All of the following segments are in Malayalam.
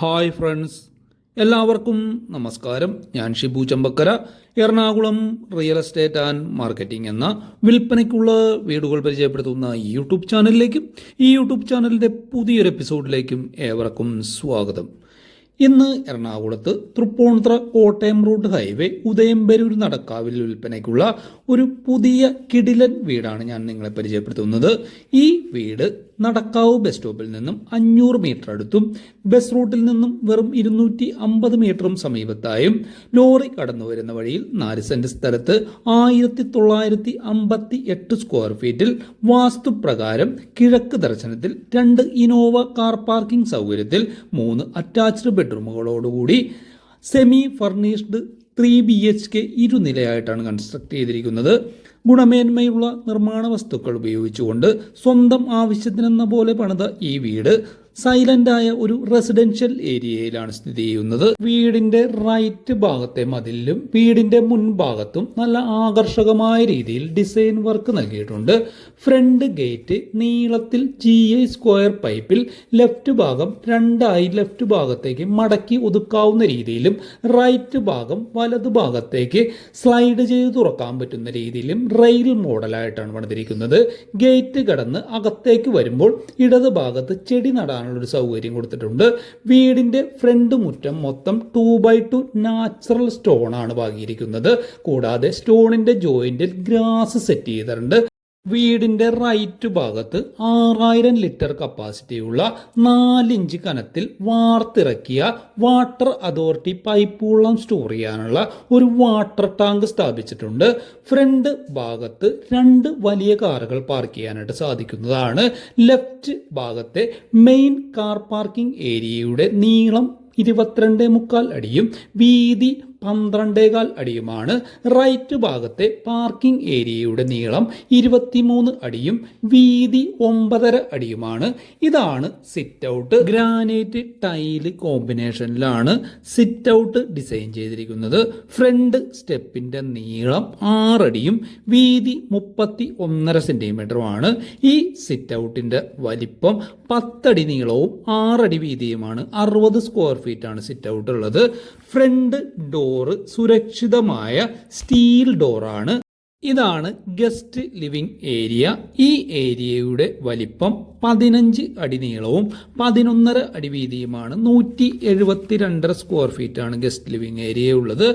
ഹായ് ഫ്രണ്ട്സ് എല്ലാവർക്കും നമസ്കാരം. ഞാൻ Shibu Champakkara. Ernakulam real estate and marketing എന്ന വിൽപ്പനയ്ക്കുള്ള വീടുകൾ പരിചയപ്പെടുത്തുന്ന യൂട്യൂബ് ചാനലിലേക്കും ഈ യൂട്യൂബ് ചാനലിന്റെ പുതിയൊരു എപ്പിസോഡിലേക്കും ഏവർക്കും സ്വാഗതം. ഇന്ന് എറണാകുളത്ത് തൃപ്പൂണിത്ര കോട്ടയം റോഡ് ഹൈവേ ഉദയംപരൂർ നടക്കാവിൽ വിൽപ്പനയ്ക്കുള്ള ഒരു പുതിയ കിടിലൻ വീടാണ് ഞാൻ നിങ്ങളെ പരിചയപ്പെടുത്തുന്നത്. ഈ വീട് നടക്കാവ് ബസ് സ്റ്റോപ്പിൽ നിന്നും അഞ്ഞൂറ് മീറ്റർ അടുത്തും ബസ് റൂട്ടിൽ നിന്നും വെറും ഇരുന്നൂറ്റി അമ്പത് മീറ്ററും സമീപത്തായും ലോറി കടന്നു വരുന്ന വഴിയിൽ നാല് സെന്റ് സ്ഥലത്ത് ആയിരത്തി തൊള്ളായിരത്തി അമ്പത്തി എട്ട് സ്ക്വയർ ഫീറ്റിൽ വാസ്തുപ്രകാരം കിഴക്ക് ദർശനത്തിൽ രണ്ട് ഇനോവ കാർ പാർക്കിംഗ് സൗകര്യത്തിൽ മൂന്ന് attached ബെഡ്റൂമുകളോടുകൂടി semi furnished three B H K ഇരുനിലയായിട്ടാണ് construct ചെയ്തിരിക്കുന്നത്. ഗുണമേന്മയുള്ള നിർമ്മാണ വസ്തുക്കൾ ഉപയോഗിച്ചുകൊണ്ട് സ്വന്തം ആവശ്യത്തിനെന്ന പോലെ പണിത ഈ വീട് സൈലന്റ് ആയ ഒരു റെസിഡൻഷ്യൽ ഏരിയയിലാണ് സ്ഥിതി ചെയ്യുന്നത്. വീടിന്റെ റൈറ്റ് ഭാഗത്തെ മതിലിലും വീടിന്റെ മുൻഭാഗത്തും നല്ല ആകർഷകമായ രീതിയിൽ ഡിസൈൻ വർക്ക് നൽകിയിട്ടുണ്ട്. ഫ്രണ്ട് ഗേറ്റ് നീളത്തിൽ ജി ഐ സ്ക്വയർ പൈപ്പിൽ ലെഫ്റ്റ് ഭാഗം രണ്ടായി ലെഫ്റ്റ് ഭാഗത്തേക്ക് മടക്കി ഒതുക്കാവുന്ന രീതിയിലും റൈറ്റ് ഭാഗം വലത് ഭാഗത്തേക്ക് സ്ലൈഡ് ചെയ്ത് തുറക്കാൻ പറ്റുന്ന രീതിയിലും റെയിൽ മോഡലായിട്ടാണ് വന്നിരിക്കുന്നത് ഗേറ്റ് കടന്ന് അകത്തേക്ക് വരുമ്പോൾ ഇടത് ഭാഗത്ത് ചെടി നടാനുള്ള ഒരു സൗകര്യം കൊടുത്തിട്ടുണ്ട്. വീടിന്റെ ഫ്രണ്ട് മുറ്റം മൊത്തം two by two natural stone ആണ് കൂടാതെ സ്റ്റോണിന്റെ ജോയിന്റിൽ ഗ്രാസ് സെറ്റ് ചെയ്തിട്ടുണ്ട്. വീടിന്റെ റൈറ്റ് ഭാഗത്ത് ആറായിരം ലിറ്റർ കപ്പാസിറ്റിയുള്ള നാലിഞ്ച് കനത്തിൽ വാർത്തിറക്കിയ വാട്ടർ അതോറിറ്റി പൈപ്പ് വെള്ളം സ്റ്റോർ ചെയ്യാനുള്ള ഒരു വാട്ടർ ടാങ്ക് സ്ഥാപിച്ചിട്ടുണ്ട്. ഫ്രണ്ട് ഭാഗത്ത് രണ്ട് വലിയ കാറുകൾ പാർക്ക് ചെയ്യാനായിട്ട് സാധിക്കുന്നതാണ്. ലെഫ്റ്റ് ഭാഗത്തെ മെയിൻ കാർ പാർക്കിംഗ് ഏരിയയുടെ നീളം ഇരുപത്തിരണ്ട് മുക്കാൽ അടിയും വീതി പന്ത്രണ്ടേകാൽ അടിയുമാണ്. റൈറ്റ് ഭാഗത്തെ പാർക്കിംഗ് ഏരിയയുടെ നീളം ഇരുപത്തിമൂന്ന് അടിയും വീതി ഒമ്പതര അടിയുമാണ്. ഇതാണ് സിറ്റ് ഔട്ട് ഗ്രാനൈറ്റ് ടൈൽ കോമ്പിനേഷനിലാണ് സിറ്റ് ഔട്ട് ഡിസൈൻ ചെയ്തിരിക്കുന്നത്. ഫ്രണ്ട് സ്റ്റെപ്പിന്റെ നീളം ആറടിയും വീതി മുപ്പത്തി ഒന്നര സെന്റിമീറ്ററുമാണ് ഈ സിറ്റ് ഔട്ടിന്റെ വലിപ്പം പത്തടി നീളവും ആറടി വീതിയുമാണ്. അറുപത് സ്ക്വയർ ഫീറ്റ് ആണ് സിറ്റ് ഔട്ട് ഉള്ളത്. ഫ്രണ്ട് ഡോറ് സുരക്ഷിതമായ സ്റ്റീൽ ഡോറാണ് ഇതാണ് ഗസ്റ്റ് ലിവിംഗ് ഏരിയ ഈ ഏരിയയുടെ വലിപ്പം പതിനഞ്ച് അടി നീളവും പതിനൊന്നര അടി വീതിയുമാണ്. നൂറ്റി എഴുപത്തിരണ്ടര സ്ക്വയർ ഫീറ്റ് ആണ് ഗസ്റ്റ് ലിവിംഗ് ഏരിയ ഉള്ളത്.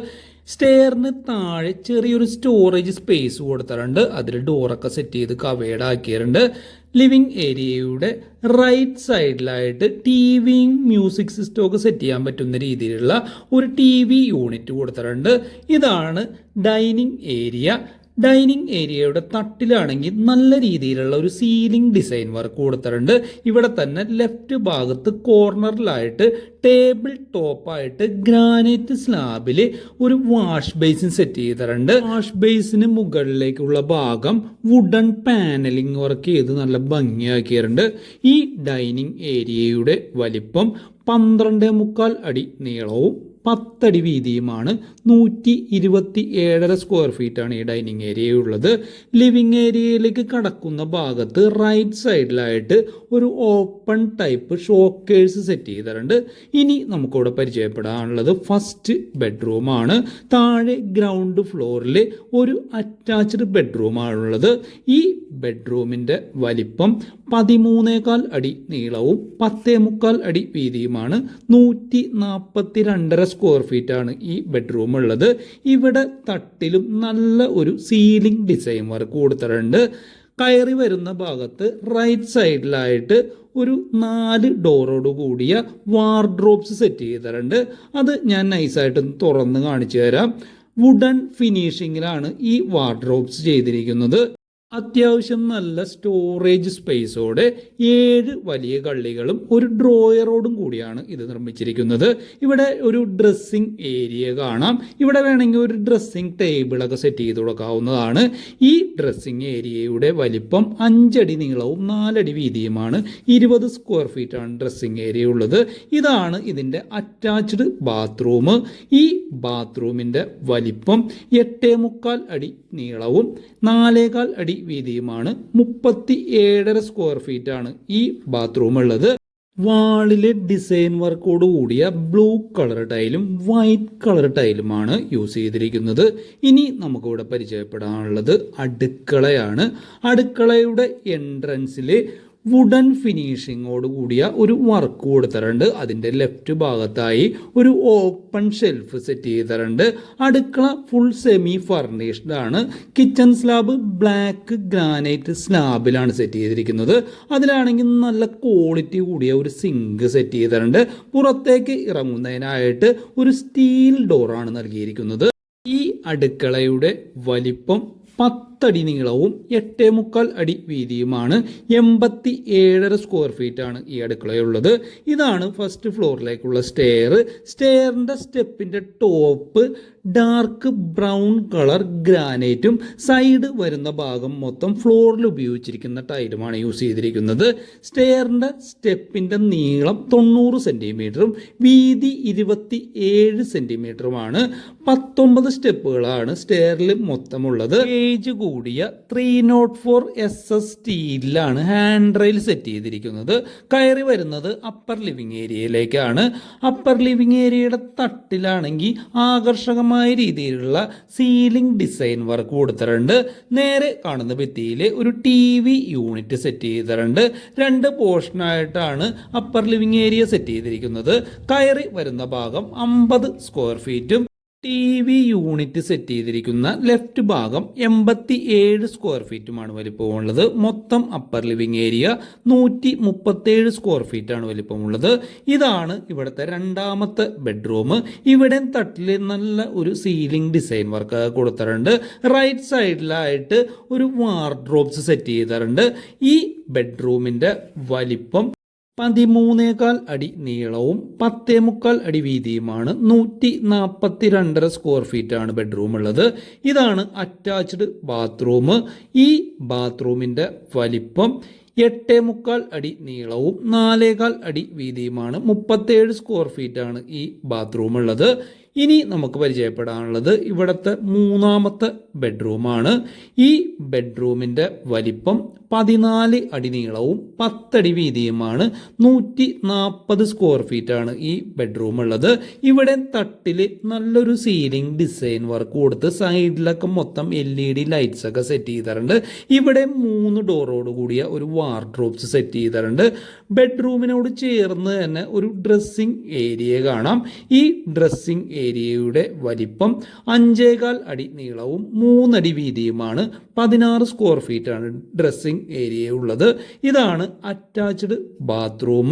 സ്റ്റെയറിന് താഴെ ചെറിയൊരു സ്റ്റോറേജ് സ്പേസ് കൊടുത്തിട്ടുണ്ട്. അതിൽ ഡോറൊക്കെ സെറ്റ് ചെയ്ത് കവേഡ് ആക്കിയിട്ടുണ്ട്. ലിവിംഗ് ഏരിയയുടെ റൈറ്റ് സൈഡിലായിട്ട് ടി വിയും മ്യൂസിക് സിസ്റ്റം ഒക്കെ സെറ്റ് ചെയ്യാൻ പറ്റുന്ന രീതിയിലുള്ള ഒരു ടി വി യൂണിറ്റ് കൊടുത്തിട്ടുണ്ട്. ഇതാണ് ഡൈനിങ് ഏരിയ. ഡൈനിങ് ഏരിയയുടെ തട്ടിലാണെങ്കിൽ നല്ല രീതിയിലുള്ള ഒരു സീലിംഗ് ഡിസൈൻ വർക്ക് കൊടുത്തിട്ടുണ്ട്. ഇവിടെ തന്നെ ലെഫ്റ്റ് ഭാഗത്ത് കോർണറിലായിട്ട് ടേബിൾ ടോപ്പായിട്ട് ഗ്രാനൈറ്റ് സ്ലാബിൽ ഒരു വാഷ് ബേസിൻ സെറ്റ് ചെയ്തിട്ടുണ്ട്. വാഷ് ബേസിന് മുകളിലേക്കുള്ള ഭാഗം വുഡൻ പാനലിംഗ് വർക്ക് ചെയ്ത് നല്ല ഭംഗിയാക്കിയിട്ടുണ്ട്. ഈ ഡൈനിങ് ഏരിയയുടെ വലിപ്പം പന്ത്രണ്ട് മുക്കാൽ അടി നീളവും പത്തടി വീതിയുമാണ് നൂറ്റി ഇരുപത്തി ഏഴര സ്ക്വയർ ഫീറ്റാണ് ഈ ഡൈനിങ് ഏരിയ ഉള്ളത്. ലിവിങ് ഏരിയയിലേക്ക് കടക്കുന്ന ഭാഗത്ത് റൈറ്റ് സൈഡിലായിട്ട് ഒരു ഓപ്പൺ ടൈപ്പ് ഷോക്കേഴ്സ് സെറ്റ് ചെയ്തിട്ടുണ്ട്. ഇനി നമുക്കിവിടെ പരിചയപ്പെടാനുള്ളത് ഫസ്റ്റ് ബെഡ്റൂമാണ് താഴെ ഗ്രൗണ്ട് ഫ്ലോറിൽ ഒരു അറ്റാച്ച്ഡ് ബെഡ്റൂമാണുള്ളത് ഈ ബെഡ്റൂമിന്റെ വലിപ്പം പതിമൂന്നേകാൽ അടി നീളവും പത്തേ മുക്കാൽ അടി വീതിയുമാണ്. നൂറ്റി നാൽപ്പത്തി രണ്ടര സ്ക്വയർ ഫീറ്റ് ആണ് ഈ ബെഡ്റൂം ഉള്ളത്. ഇവിടെ തട്ടിലും നല്ല ഒരു സീലിംഗ് ഡിസൈൻ വർക്ക് കൊടുത്തിട്ടുണ്ട്. കയറി വരുന്ന ഭാഗത്ത് റൈറ്റ് സൈഡിലായിട്ട് ഒരു നാല് ഡോറോട് കൂടിയ വാർഡ്രോബ്സ് സെറ്റ് ചെയ്തിട്ടുണ്ട്. അത് ഞാൻ നൈസായിട്ട് തുറന്ന് കാണിച്ചു തരാം. വുഡൻ ഫിനിഷിങ്ങിലാണ് ഈ വാർഡ്രോബ്സ് ചെയ്തിരിക്കുന്നത്. അത്യാവശ്യം നല്ല സ്റ്റോറേജ് സ്പേസോടെ ഏഴ് വലിയ കള്ളികളും ഒരു ഡ്രോയറോടും കൂടിയാണ് ഇത് നിർമ്മിച്ചിരിക്കുന്നത്. ഇവിടെ ഒരു ഡ്രസ്സിംഗ് ഏരിയ കാണാം. ഇവിടെ വേണമെങ്കിൽ ഒരു ഡ്രസ്സിംഗ് ടേബിളൊക്കെ സെറ്റ് ചെയ്ത് കൊടുക്കാവുന്നതാണ്. ഈ ഡ്രസ്സിംഗ് ഏരിയയുടെ വലിപ്പം അഞ്ചടി നീളവും നാലടി വീതിയുമാണ്. ഇരുപത് സ്ക്വയർ ഫീറ്റ് ആണ് ഡ്രസ്സിംഗ് ഏരിയ ഉള്ളത്. ഇതാണ് ഇതിന്റെ അറ്റാച്ച്ഡ് ബാത്റൂം ഈ ബാത്റൂമിന്റെ വലിപ്പം എട്ടേ മുക്കാൽ അടി നീളവും നാലേകാൽ അടി വീതിയുമാണ്. മുപ്പത്തി ഏഴര സ്ക്വയർ ഫീറ്റ് ആണ് ഈ ബാത്റൂം ഉള്ളത്. വാളിലെ ഡിസൈൻ വർക്കോട് കൂടിയ ബ്ലൂ കളർ ടൈലും വൈറ്റ് കളർ ടൈലുമാണ് യൂസ് ചെയ്തിരിക്കുന്നത്. ഇനി നമുക്കിവിടെ പരിചയപ്പെടാനുള്ളത് അടുക്കളയാണ്. അടുക്കളയുടെ എൻട്രൻസിൽ വുഡൻ ഫിനിഷിങ്ങോട് കൂടിയ ഒരു വർക്ക് കൊടുത്തിട്ടുണ്ട്. അതിന്റെ ലെഫ്റ്റ് ഭാഗത്തായി ഒരു ഓപ്പൺ ഷെൽഫ് സെറ്റ് ചെയ്തിട്ടുണ്ട്. അടുക്കള ഫുൾ സെമി ഫർണിഷ്ഡ് ആണ്. കിച്ചൺ സ്ലാബ് ബ്ലാക്ക് ഗ്രാനൈറ്റ് സ്ലാബിലാണ് സെറ്റ് ചെയ്തിരിക്കുന്നത്. അതിലാണെങ്കിൽ നല്ല ക്വാളിറ്റി കൂടിയ ഒരു സിങ്ക് സെറ്റ് ചെയ്തിട്ടുണ്ട്. പുറത്തേക്ക് ഇറങ്ങുന്നതിനായിട്ട് ഒരു സ്റ്റീൽ ഡോറാണ് നൽകിയിരിക്കുന്നത്. ഈ അടുക്കളയുടെ വലിപ്പം പത്തടി നീളവും എട്ടേ മുക്കാൽ അടി വീതിയുമാണ്. എൺപത്തി ഏഴര സ്ക്വയർ ഫീറ്റ് ആണ് ഈ അടുക്കളയുള്ളത്. ഇതാണ് ഫസ്റ്റ് ഫ്ലോറിലേക്കുള്ള സ്റ്റെയർ സ്റ്റെയറിന്റെ സ്റ്റെപ്പിന്റെ ടോപ്പ് ഡാർക്ക് ബ്രൗൺ കളർ ഗ്രാനൈറ്റും സൈഡ് വരുന്ന ഭാഗം മൊത്തം ഫ്ലോറിൽ ഉപയോഗിച്ചിരിക്കുന്ന ടൈലുമാണ് യൂസ് ചെയ്തിരിക്കുന്നത്. സ്റ്റെയറിന്റെ സ്റ്റെപ്പിന്റെ നീളം തൊണ്ണൂറ് സെന്റിമീറ്ററും വീതി ഇരുപത്തി ഏഴ് സെന്റിമീറ്ററുമാണ് പത്തൊമ്പത് സ്റ്റെപ്പുകളാണ് സ്റ്റെയറിൽ മൊത്തമുള്ളത്. ഏജ് കൂടിയ three not four S S സ്റ്റീലിലാണ് hand rail set ചെയ്തിരിക്കുന്നത്. കയറി വരുന്നത് അപ്പർ ലിവിങ് ഏരിയയിലേക്കാണ് അപ്പർ ലിവിങ് ഏരിയയുടെ തട്ടിലാണെങ്കിൽ ആകർഷകമായ രീതിയിലുള്ള സീലിംഗ് ഡിസൈൻ വർക്ക് കൊടുത്തിട്ടുണ്ട്. നേരെ കാണുന്ന ഭിത്തിയിൽ ഒരു ടി വി യൂണിറ്റ് സെറ്റ് ചെയ്തിട്ടുണ്ട്. രണ്ട് പോർഷനായിട്ടാണ് അപ്പർ ലിവിങ് ഏരിയ സെറ്റ് ചെയ്തിരിക്കുന്നത്. കയറി വരുന്ന ഭാഗം അമ്പത് സ്ക്വയർ ഫീറ്റും ടി വി യൂണിറ്റ് സെറ്റ് ചെയ്തിരിക്കുന്ന ലെഫ്റ്റ് ഭാഗം എൺപത്തി ഏഴ് സ്ക്വയർ ഫീറ്റുമാണ് വലിപ്പമുള്ളത്. മൊത്തം അപ്പർ ലിവിംഗ് ഏരിയ നൂറ്റി മുപ്പത്തേഴ് സ്ക്വയർ ഫീറ്റാണ് വലിപ്പമുള്ളത്. ഇതാണ് ഇവിടുത്തെ രണ്ടാമത്തെ ബെഡ്റൂം ഇവിടെ തട്ടിൽ നല്ല ഒരു സീലിംഗ് ഡിസൈൻ വർക്ക് കൊടുത്തിട്ടുണ്ട്. റൈറ്റ് സൈഡിലായിട്ട് ഒരു വാർഡ്രോബ്സ് സെറ്റ് ചെയ്തിട്ടുണ്ട്. ഈ ബെഡ്റൂമിന്റെ വലിപ്പം പതിമൂന്നേകാൽ അടി നീളവും പത്തേ മുക്കാൽ അടി വീതിയുമാണ് നൂറ്റി നാൽപ്പത്തി രണ്ടര സ്ക്വയർ ഫീറ്റ് ആണ് ബെഡ്റൂം ഉള്ളത്. ഇതാണ് അറ്റാച്ച്ഡ് ബാത്റൂം ഈ ബാത്റൂമിന്റെ വലിപ്പം എട്ടേ മുക്കാൽ അടി നീളവും നാലേകാൽ അടി വീതിയുമാണ് മുപ്പത്തേഴ് സ്ക്വയർ ഫീറ്റ് ആണ് ഈ ബാത്റൂം ഉള്ളത്. ഇനി നമുക്ക് പരിചയപ്പെടാനുള്ളത് ഇവിടുത്തെ മൂന്നാമത്തെ ബെഡ്റൂമാണ്. ഈ ബെഡ്റൂമിന്റെ വലിപ്പം പതിനാല് അടി നീളവും പത്തടി വീതിയുമാണ്. നൂറ്റി നാൽപ്പത് സ്ക്വയർ ഫീറ്റ് ആണ് ഈ ബെഡ്റൂം ഉള്ളത്. ഇവിടെ തട്ടിൽ നല്ലൊരു സീലിംഗ് ഡിസൈൻ വർക്ക് കൊടുത്ത് സൈഡിലൊക്കെ മൊത്തം എൽ ഇ ഡി ലൈറ്റ്സ് ഒക്കെ സെറ്റ് ചെയ്തിട്ടുണ്ട്. ഇവിടെ മൂന്ന് ഡോറോട് കൂടിയ ഒരു വാർഡ്രോബ്സ് സെറ്റ് ചെയ്തിട്ടുണ്ട്. ബെഡ്റൂമിനോട് ചേർന്ന് തന്നെ ഒരു ഡ്രസ്സിംഗ് ഏരിയ കാണാം. ഈ ഡ്രസ്സിംഗ് ഏരിയയുടെ വലിപ്പം അഞ്ചേകാൽ അടി നീളവും മൂന്നടി വീതിയുമാണ്. പതിനാറ് സ്ക്വയർ ഫീറ്റ് ആണ് ഡ്രസ്സിംഗ് ഏരിയ ഉള്ളത്. ഇതാണ് അറ്റാച്ച്ഡ് ബാത്റൂം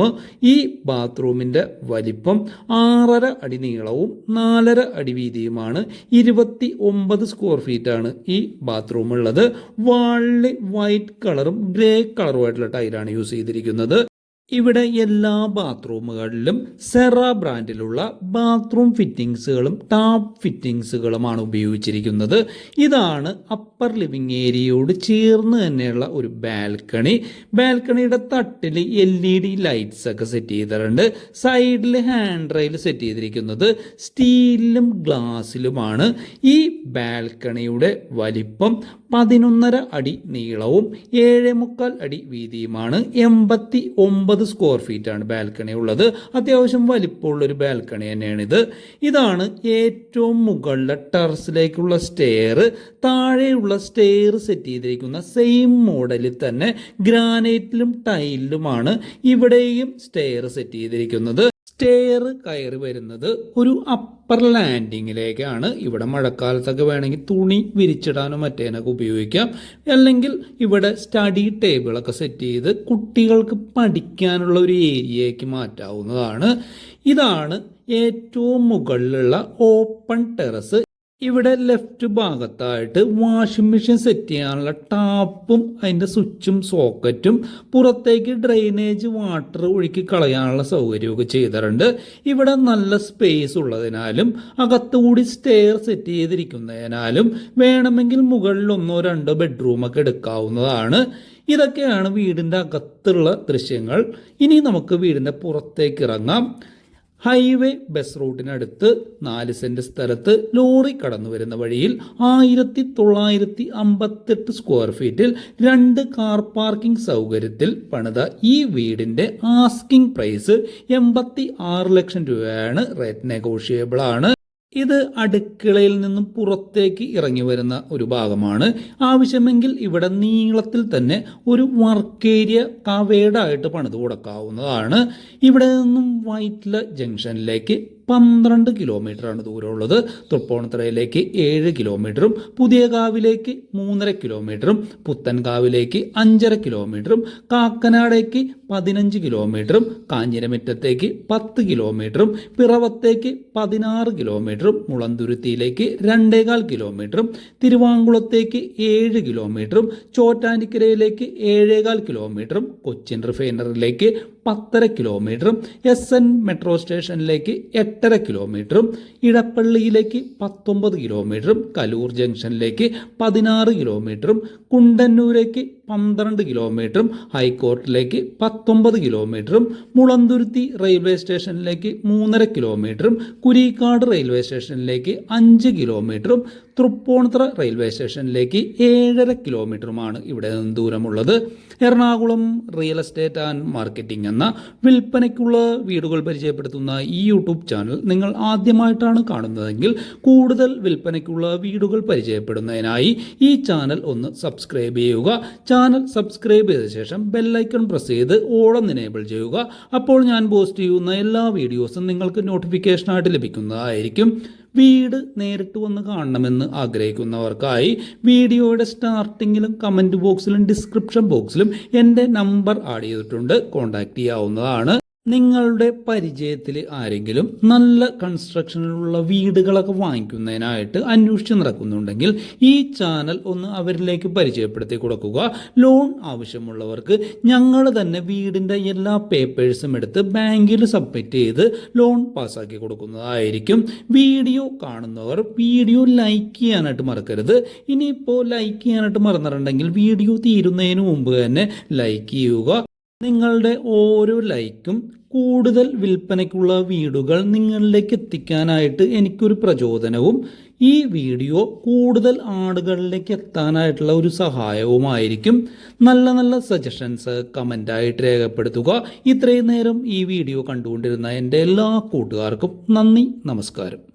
ഈ ബാത്റൂമിന്റെ വലിപ്പം ആറര അടി നീളവും നാലര അടി വീതിയുമാണ്. ഇരുപത്തി ഒമ്പത് സ്ക്വയർ ഫീറ്റ് ആണ് ഈ ബാത്റൂം ഉള്ളത്. വാളിൽ വൈറ്റ് കളറും ഗ്രേ കളറുമായിട്ടുള്ള ടൈലാണ് യൂസ് ചെയ്തിരിക്കുന്നത്. ഇവിടെ എല്ലാ ബാത്റൂമുകളിലും സെറ ബ്രാൻഡിലുള്ള ബാത്റൂം ഫിറ്റിങ്സുകളും ടാപ്പ് ഫിറ്റിങ്സുകളുമാണ് ഉപയോഗിച്ചിരിക്കുന്നത്. ഇതാണ് അപ്പർ ലിവിങ് ഏരിയയോട് ചേർന്ന് തന്നെയുള്ള ഒരു ബാൽക്കണി. ബാൽക്കണിയുടെ തട്ടിൽ എൽ ഇ ഡി ലൈറ്റ്സ് ഒക്കെ സെറ്റ് ചെയ്തിട്ടുണ്ട്. സൈഡിൽ ഹാൻഡ് റെയിൽ സെറ്റ് ചെയ്തിരിക്കുന്നത് സ്റ്റീലിലും ഗ്ലാസ്സിലുമാണ് ഈ ബാൽക്കണിയുടെ വലിപ്പം പതിനൊന്നര അടി നീളവും ഏഴ് മുക്കാൽ അടി വീതിയുമാണ് എൺപത്തി ഒമ്പത് സ്ക്വയർ ഫീറ്റ് ആണ് ബാൽക്കണി ഉള്ളത്. അത്യാവശ്യം വലിപ്പമുള്ള ഒരു ബാൽക്കണി തന്നെയാണിത്. ഇതാണ് ഏറ്റവും മുകളിലെ ടെറസിലേക്കുള്ള സ്റ്റെയർ താഴെയുള്ള സ്റ്റെയർ സെറ്റ് ചെയ്തിരിക്കുന്ന സെയിം മോഡലിൽ തന്നെ ഗ്രാനൈറ്റിലും ടൈലിലുമാണ് ഇവിടെയും സ്റ്റെയർ സെറ്റ് ചെയ്തിരിക്കുന്നത്. സ്റ്റെയർ കയറി വരുന്നത് ഒരു അപ്പർ ലാൻഡിങ്ങിലേക്കാണ് ഇവിടെ മഴക്കാലത്തൊക്കെ വേണമെങ്കിൽ തുണി വിരിച്ചിടാനോ മറ്റേനൊക്കെ ഉപയോഗിക്കാം. അല്ലെങ്കിൽ ഇവിടെ സ്റ്റഡി ടേബിളൊക്കെ സെറ്റ് ചെയ്ത് കുട്ടികൾക്ക് പഠിക്കാനുള്ള ഒരു ഏരിയയ്ക്ക് മാറ്റാവുന്നതാണ്. ഇതാണ് ഏറ്റവും മുകളിലുള്ള ഓപ്പൺ ടെറസ് ഇവിടെ ലെഫ്റ്റ് ഭാഗത്തായിട്ട് വാഷിംഗ് മെഷീൻ സെറ്റ് ചെയ്യാനുള്ള ടാപ്പും അതിന്റെ സ്വിച്ചും സോക്കറ്റും പുറത്തേക്ക് ഡ്രെയിനേജ് വാട്ടർ ഒഴുക്കി കളയാനുള്ള സൗകര്യമൊക്കെ ചെയ്തിട്ടുണ്ട്. ഇവിടെ നല്ല സ്പേസ് ഉള്ളതിനാലും അകത്തുകൂടി സ്റ്റെയർ സെറ്റ് ചെയ്തിരിക്കുന്നതിനാലും വേണമെങ്കിൽ മുകളിൽ ഒന്നോ രണ്ടോ ബെഡ്റൂമൊക്കെ എടുക്കാവുന്നതാണ്. ഇതൊക്കെയാണ് വീടിന്റെ അകത്തുള്ള ദൃശ്യങ്ങൾ. ഇനി നമുക്ക് വീടിന്റെ പുറത്തേക്ക് ഇറങ്ങാം. ഹൈവേ ബസ് റൂട്ടിനടുത്ത് നാല് സെന്റ് സ്ഥലത്ത് ലോറി കടന്നു വരുന്ന വഴിയിൽ ആയിരത്തി തൊള്ളായിരത്തി അമ്പത്തെട്ട് സ്ക്വയർ ഫീറ്റിൽ രണ്ട് കാർ പാർക്കിംഗ് സൗകര്യത്തിൽ പണിത ഈ വീടിന്റെ ആസ്കിംഗ് പ്രൈസ് എൺപത്തി ആറ് ലക്ഷം രൂപയാണ് റേറ്റ് നെഗോഷിയബിൾ ആണ് ഇത് അടുക്കളയിൽ നിന്നും പുറത്തേക്ക് ഇറങ്ങി വരുന്ന ഒരു ഭാഗമാണ്. ആവശ്യമെങ്കിൽ ഇവിടെ നീളത്തിൽ തന്നെ ഒരു വർക്ക് ഏരിയ കവേഡായിട്ട് പണിത് കൊടുക്കാവുന്നതാണ്. ഇവിടെ നിന്നും വൈറ്റ്ല ജംഗ്ഷനിലേക്ക് പന്ത്രണ്ട് കിലോമീറ്ററാണ് ദൂരമുള്ളത്. തൃപ്പൂണിത്തുറയിലേക്ക് ഏഴ് കിലോമീറ്ററും പുതിയകാവിലേക്ക് മൂന്നര കിലോമീറ്ററും പുത്തൻകാവിലേക്ക് അഞ്ചര കിലോമീറ്ററും കാക്കനാടേക്ക് പതിനഞ്ച് കിലോമീറ്ററും കാഞ്ഞിരമിറ്റത്തേക്ക് പത്ത് കിലോമീറ്ററും പിറവത്തേക്ക് പതിനാറ് കിലോമീറ്ററും മുളന്തുരുത്തിയിലേക്ക് രണ്ടേകാൽ കിലോമീറ്ററും തിരുവാങ്കുളത്തേക്ക് ഏഴ് കിലോമീറ്ററും ചോറ്റാനിക്കരയിലേക്ക് ഏഴേകാൽ കിലോമീറ്ററും കൊച്ചിൻ റിഫൈനറിയിലേക്ക് പത്തര കിലോമീറ്ററും എസ് എൻ മെട്രോ സ്റ്റേഷനിലേക്ക് എട്ടര കിലോമീറ്ററും ഇടപ്പള്ളിയിലേക്ക് പത്തൊമ്പത് കിലോമീറ്ററും കലൂർ ജംഗ്ഷനിലേക്ക് പതിനാറ് കിലോമീറ്ററും കുണ്ടന്നൂരേക്ക് പന്ത്രണ്ട് കിലോമീറ്ററും ഹൈക്കോർട്ടിലേക്ക് പത്തൊമ്പത് കിലോമീറ്ററും മുളന്തുരുത്തി റെയിൽവേ സ്റ്റേഷനിലേക്ക് മൂന്നര കിലോമീറ്ററും കുരീക്കാട് റെയിൽവേ സ്റ്റേഷനിലേക്ക് അഞ്ച് കിലോമീറ്ററും തൃപ്പൂണിത്തുറ റെയിൽവേ സ്റ്റേഷനിലേക്ക് ഏഴര കിലോമീറ്ററുമാണ് ഇവിടെ നിന്ന് ദൂരമുള്ളത്. Ernakulam real estate and marketing എന്ന വിൽപ്പനയ്ക്കുള്ള വീടുകൾ പരിചയപ്പെടുത്തുന്ന ഈ യൂട്യൂബ് ചാനൽ നിങ്ങൾ ആദ്യമായിട്ടാണ് കാണുന്നതെങ്കിൽ കൂടുതൽ വിൽപ്പനയ്ക്കുള്ള വീടുകൾ പരിചയപ്പെടുന്നതിനായി ഈ ചാനൽ ഒന്ന് സബ്സ്ക്രൈബ് ചെയ്യുക. ചാനൽ സബ്സ്ക്രൈബ് ചെയ്ത ശേഷം ബെല്ലൈക്കൺ പ്രസ് ചെയ്ത് ഓളം എനേബിൾ ചെയ്യുക. അപ്പോൾ ഞാൻ പോസ്റ്റ് ചെയ്യുന്ന എല്ലാ വീഡിയോസും നിങ്ങൾക്ക് നോട്ടിഫിക്കേഷനായിട്ട് ലഭിക്കുന്നതായിരിക്കും. വീട് നേരിട്ട് വന്ന് കാണണമെന്ന് ആഗ്രഹിക്കുന്നവർക്കായി വീഡിയോയുടെ സ്റ്റാർട്ടിങ്ങിലും കമന്റ് ബോക്സിലും ഡിസ്ക്രിപ്ഷൻ ബോക്സിലും എന്റെ നമ്പർ ആഡ് ചെയ്തിട്ടുണ്ട്. കോൺടാക്റ്റ് ചെയ്യാവുന്നതാണ്. നിങ്ങളുടെ പരിചയത്തിൽ ആരെങ്കിലും നല്ല കൺസ്ട്രക്ഷനിലുള്ള വീടുകളൊക്കെ വാങ്ങിക്കുന്നതിനായിട്ട് അന്വേഷിച്ച് നടക്കുന്നുണ്ടെങ്കിൽ ഈ ചാനൽ ഒന്ന് അവരിലേക്ക് പരിചയപ്പെടുത്തി കൊടുക്കുക. ലോൺ ആവശ്യമുള്ളവർക്ക് ഞങ്ങൾ തന്നെ വീടിന്റെ എല്ലാ പേപ്പേഴ്സും എടുത്ത് ബാങ്കിൽ സബ്മിറ്റ് ചെയ്ത് ലോൺ പാസ്സാക്കി കൊടുക്കുന്നതായിരിക്കും. വീഡിയോ കാണുന്നവർ വീഡിയോ ലൈക്ക് ചെയ്യാനായിട്ട് മറക്കരുത്. ഇനിയിപ്പോൾ ലൈക്ക് ചെയ്യാനായിട്ട് മറന്നിട്ടുണ്ടെങ്കിൽ വീഡിയോ തീരുന്നതിന് മുമ്പ് തന്നെ ലൈക്ക് ചെയ്യുക. നിങ്ങളുടെ ഓരോ ലൈക്കും കൂടുതൽ വിൽപ്പനയ്ക്കുള്ള വീടുകൾ നിങ്ങളിലേക്ക് എത്തിക്കാനായിട്ട് എനിക്കൊരു പ്രചോദനവും ഈ വീഡിയോ കൂടുതൽ ആളുകളിലേക്ക് എത്താനായിട്ടുള്ള ഒരു സഹായവുമായിരിക്കും. നല്ല നല്ല സജഷൻസ് കമന്റായിട്ട് രേഖപ്പെടുത്തുക. ഇത്രയും നേരം ഈ വീഡിയോ കണ്ടുകൊണ്ടിരുന്ന എന്റെ എല്ലാ കൂട്ടുകാർക്കും നന്ദി നമസ്കാരം.